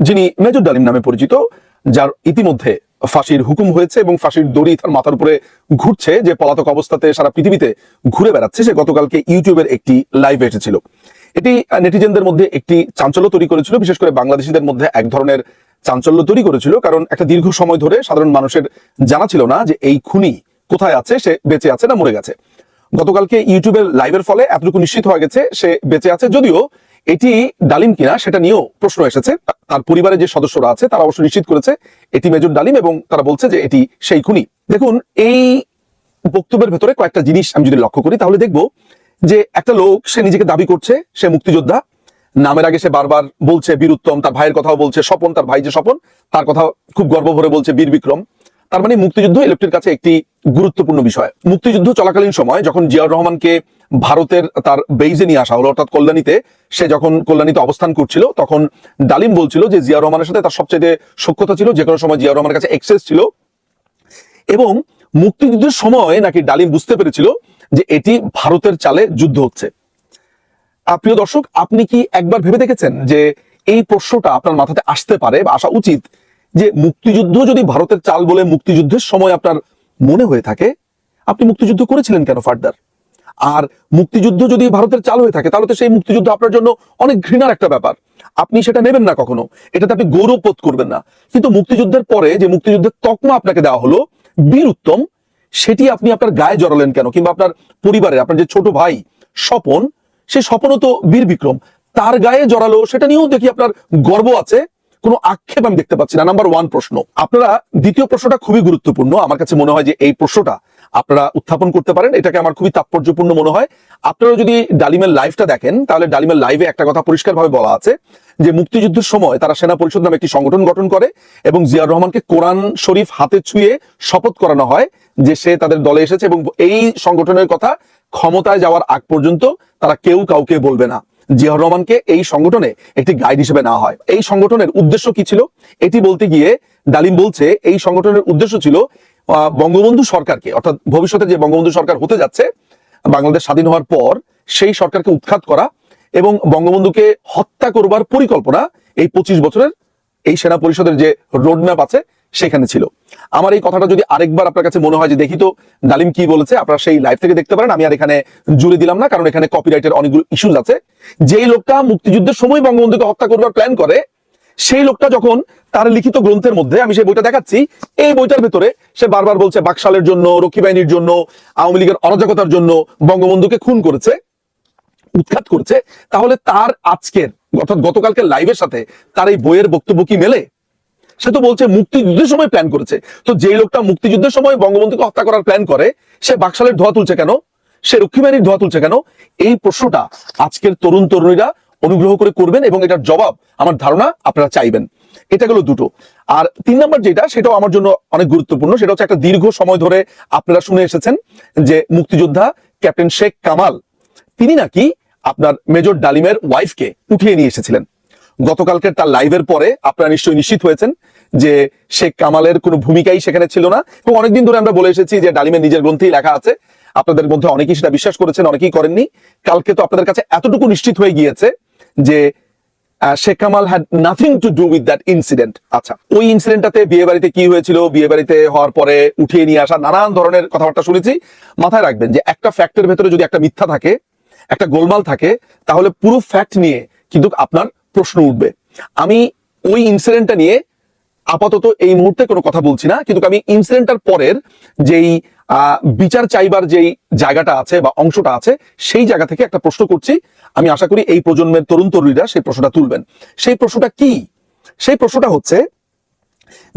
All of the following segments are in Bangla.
যিনি মেজর ডালিম নামে পরিচিত, যার ইতিমধ্যে ফাঁসির হুকুম হয়েছে এবং ফাঁসির দড়ি তার মাথার উপরে ঘুরছে, যে পলাতক অবস্থাতে সারা পৃথিবীতে ঘুরে বেড়াচ্ছে, সে গতকালকে ইউটিউবের একটি লাইভ এসেছিল। এটি নেটিজেনদের মধ্যে একটি চাঞ্চল্য তৈরি করেছিল, বিশেষ করে বাংলাদেশিদের মধ্যে এক ধরনের চাঞ্চল্য তৈরি করেছিল, কারণ একটা দীর্ঘ সময় ধরে সাধারণ মানুষের জানা ছিল না যে এই খুনি কোথায় আছে, সে বেঁচে আছে না মরে গেছে। গতকালকে ইউটিউবের লাইভের ফলে এতটুকু নিশ্চিত হয়ে গেছে, সে বেঁচে আছে, যদিও এটি ডালিম কিনা সেটা নিয়েও প্রশ্ন এসেছে। তার পরিবারের যে সদস্যরা আছে, তারা অবশ্য নিশ্চিত করেছে, এটি মেজর ডালিম এবং তারা বলছে যে এটি সেই খুনি। দেখুন, এই বক্তব্যের ভেতরে কয়েকটা জিনিস আমি যদি লক্ষ্য করি, তাহলে দেখব যে একটা লোক, সে নিজেকে দাবি করছে, সে মুক্তিযোদ্ধা। নামের আগে সে বারবার বলছে বীর উত্তম, তার ভাইয়ের কথাও বলছে স্বপন, তার ভাই যে স্বপন, তার কথা খুব গর্ব ভরে বলছে বীর বিক্রম। তার মানে মুক্তিযুদ্ধ এই লোকটির কাছে একটি গুরুত্বপূর্ণ বিষয়। মুক্তিযুদ্ধ চলাকালীন সময় যখন জিয়াউর রহমানকে ভারতের তার বেইজে নিয়ে আসা হলো, অর্থাৎ কল্যাণীতে, সে যখন কল্যাণীতে অবস্থান করছিল, তখন ডালিম বলছিল যে জিয়াউর রহমানের সাথে তার সবচেয়ে সক্ষতা ছিল, যে কোনো সময় জিয়াউর রহমানের কাছে এক্সেস ছিল। এবং মুক্তিযুদ্ধের সময় নাকি ডালিম বুঝতে পেরেছিল যে এটি ভারতের চালে যুদ্ধ হচ্ছে। প্রিয় দর্শক, আপনি কি একবার ভেবে দেখেছেন যে এই প্রশ্নটা আপনার মাথাতে আসতে পারে বা আসা উচিত যে মুক্তিযুদ্ধ যদি ভারতের চাল বলে মুক্তিযুদ্ধের সময় আপনার মনে হয়ে থাকে, আপনি মুক্তিযুদ্ধ করেছিলেন কেন, ফার্দার? আর মুক্তিযুদ্ধ যদি ভারতের চাল হয়ে থাকে, তাহলে তো সেই মুক্তিযুদ্ধ আপনার জন্য অনেক ঘৃণার একটা ব্যাপার। আপনি সেটা নেবেন না কখনো। এটাতে আপনি গৌরব বোধ করবেন না। কিন্তু মুক্তিযুদ্ধের পরে যে মুক্তিযুদ্ধের তকমা আপনাকে দেওয়া হলো, বীর উত্তম, সেটি আপনি আপনার গায়ে জড়ালেন কেন? কিংবা আপনার পরিবারের আপনার যে ছোট ভাই স্বপন, সে স্বপনও তো বীর বিক্রম, তার গায়ে জড়ালো, সেটা নিয়েও দেখি আপনার গর্ব আছে। কোনো আক্ষেপ আমি দেখতে পাচ্ছি না। নাম্বার ওয়ান প্রশ্ন। আপনারা দ্বিতীয় প্রশ্নটা খুবই গুরুত্বপূর্ণ। আমার কাছে মনে হয় যে এই প্রশ্নটা আপনারা উত্থাপন করতে পারেন। এটাকে আমার খুবই তাৎপর্যপূর্ণ মনে হয়। আপনারা যদি ডালিমের লাইভটা দেখেন, তাহলে ডালিমের লাইভে একটা কথা পরিষ্কারভাবে বলা আছে, যে মুক্তিযুদ্ধের সময় তারা সেনা পরিষদ নামে একটি সংগঠন গঠন করে এবং জিয়াউর রহমানকে কোরআন শরীফ হাতে ছুঁয়ে শপথ করানো হয় যে সে তাদের দলে এসেছে এবং এই সংগঠনের কথা ক্ষমতায় যাওয়ার আগ পর্যন্ত তারা কেউ কাউকে বলবে না। জিয়াউর রহমানকে এই সংগঠনে একটি গাইড হিসেবে নেওয়া হয়। এই সংগঠনের উদ্দেশ্য কি ছিল? এটি বলতে গিয়ে ডালিম বলছে, এই সংগঠনের উদ্দেশ্য ছিল বঙ্গবন্ধু সরকারকে, অর্থাৎ ভবিষ্যতে যে বঙ্গবন্ধু সরকার হতে যাচ্ছে, বাংলাদেশ স্বাধীন হওয়ার পর সেই সরকারকে উৎখাত করা এবং বঙ্গবন্ধুকে হত্যা করবার পরিকল্পনা এই পঁচিশ বছরের এই সেনা পরিষদের যে রোডম্যাপ আছে সেখানে ছিল। আমার এই কথাটা যদি আরেকবার আপনার কাছে মনে হয় যে দেখি তো ডালিম কি বলেছে, আপনারা সেই লাইভ থেকে দেখতে পারেন। আমি আর এখানে জুড়ে দিলাম না, কারণ এখানে কপিরাইটের অনেকগুলো ইস্যুজ আছে। যেই লোকটা মুক্তিযুদ্ধের সময় বঙ্গবন্ধুকে হত্যা করবার প্ল্যান করে, সেই লোকটা যখন তার লিখিত গ্রন্থের মধ্যে, আমি সেই বইটা দেখাচ্ছি, এই বইটার ভেতরে সে বারবার বলছে বাকশালের জন্য, রক্ষী বাহিনীর জন্য, আওয়ামী লীগের অরাজকতার জন্য বঙ্গবন্ধুকে খুন করেছে, উৎখাত করছে। তাহলে তার আজকের, অর্থাৎ গতকালকে লাইভের সাথে তার এই বইয়ের বক্তব্য কি মেলে? সে তো বলছে মুক্তিযুদ্ধের সময় প্ল্যান করেছে। তো যে লোকটা মুক্তিযুদ্ধের সময় বঙ্গবন্ধুকে হত্যা করার প্ল্যান করে, সে বাকশালের ধোয়া তুলছে কেন? সে রক্ষী বাহিনীর ধোয়া তুলছে কেন? এই প্রশ্নটা আজকের তরুণ তরুণীরা অনুগ্রহ করে করবেন এবং এটার জবাব আমার ধারণা আপনারা চাইবেন। এটা গেল দুটো। আর তিন নম্বর যেটা, সেটাও আমার জন্য অনেক গুরুত্বপূর্ণ, সেটা হচ্ছে একটা দীর্ঘ সময় ধরে আপনারা শুনে এসেছেন যে মুক্তিযোদ্ধা ক্যাপ্টেন শেখ কামাল, তিনি নাকি আপনার মেজর ডালিমের ওয়াইফকে উঠিয়ে নিয়ে এসেছিলেন। গতকালকের তার লাইভের পরে আপনারা নিশ্চয়ই নিশ্চিত হয়েছেন যে শেখ কামালের কোনো ভূমিকাই সেখানে ছিল না। এবং অনেকদিন ধরে আমরা বলে এসেছি যে ডালিমের নিজের গ্রন্থেই লেখা আছে। আপনাদের মধ্যে অনেকেই সেটা বিশ্বাস করেছেন, অনেকেই করেননি। কালকে তো আপনাদের কাছে এতটুকু নিশ্চিত হয়ে গিয়েছে যে Sheikh Kamal had nothing to do with that incident আচ্ছা ওই ইনসিডেন্টটাতে বিয়ে বাড়িতে কি হয়েছিল? বিয়ে বাড়িতে হওয়ার পরে উঠিয়ে নিয়ে আসা নানান ধরনের কথাবার্তা শুনেছি। মাথায় রাখবেন যে একটা ফ্যাক্টের ভেতরে যদি একটা মিথ্যা থাকে, একটা গোলমাল থাকে, তাহলে পুরো ফ্যাক্ট নিয়ে কিন্তু আপনার প্রশ্ন উঠবে। আমি ওই ইনসিডেন্টটা নিয়ে আপাতত এই মুহূর্তে কোনো কথা বলছি না, কিন্তু আমি ইনসিডেন্টটার পরের যেই বিচার চাইবার যেই জায়গাটা আছে বা অংশটা আছে, সেই জায়গা থেকে একটা প্রশ্ন করছি। আমি আশা করি এই প্রজন্মের তরুণ তরুণীরা সেই প্রশ্নটা তুলবেন। সেই প্রশ্নটা কি? সেই প্রশ্নটা হচ্ছে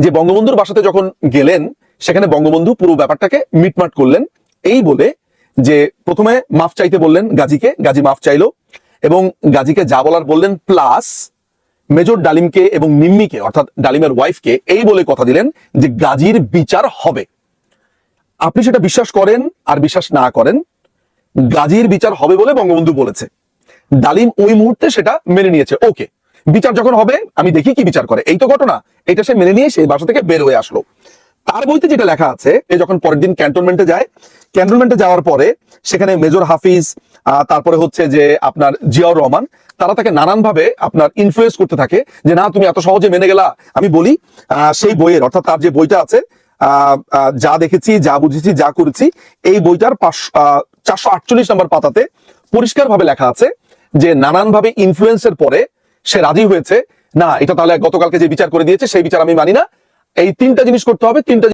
যে বঙ্গবন্ধুর বাসাতে যখন গেলেন, সেখানে বঙ্গবন্ধু পুরো ব্যাপারটাকে মিটমাট করলেন। এই বলে যে প্রথমে মাফ চাইতে বললেন গাজীকে, গাজী মাফ চাইলো। এবং গাজীকে যা বলার বললেন প্লাস মেজর ডালিমকে এবং নিম্মিকে, অর্থাৎ ডালিমের ওয়াইফকে এই বলে কথা দিলেন যে গাজীর বিচার হবে। আপনি সেটা বিশ্বাস করেন আর বিশ্বাস না করেন, গাজীর বিচার হবে বলে বঙ্গবন্ধু বলেছে। ডালিম ওই মুহূর্তে সেটা মেনে নিয়েছে। ওকে, বিচার যখন হবে, আমি দেখি কি বিচার করে। এই তো ঘটনা। এটা সে মেনে নিয়ে সে বাসা থেকে বের হয়ে আসলো। তার বইতে যেটা লেখা আছে যখন পরের দিন ক্যান্টনমেন্টে যায় ক্যান্টনমেন্টে যাওয়ার পরে সেখানে মেজর হাফিজ তারপরে হচ্ছে যে আপনার জিয়াউর রহমান, তারা তাকে নানানভাবে আপনার ইনফ্লুয়েন্স করতে থাকে যে, না, তুমি এত সহজে মেনে গেলা। আমি বলি সেই বইয়ের, অর্থাৎ তার যে বইটা আছে যা দেখেছি, যা বুঝেছি, যা করেছি, এই বইটার চারশো আটচল্লিশ নম্বর পাতাতে পরিষ্কারভাবে লেখা আছে যে, নানানভাবে ইনফ্লুয়েন্সের পরে সে রাজি হয়েছে, না, এটা তাহলে গতকালকে যে বিচার করে দিয়েছে, সেই বিচার আমি মানি না। এই তিনটা জিনিস করতে হবে তিনটা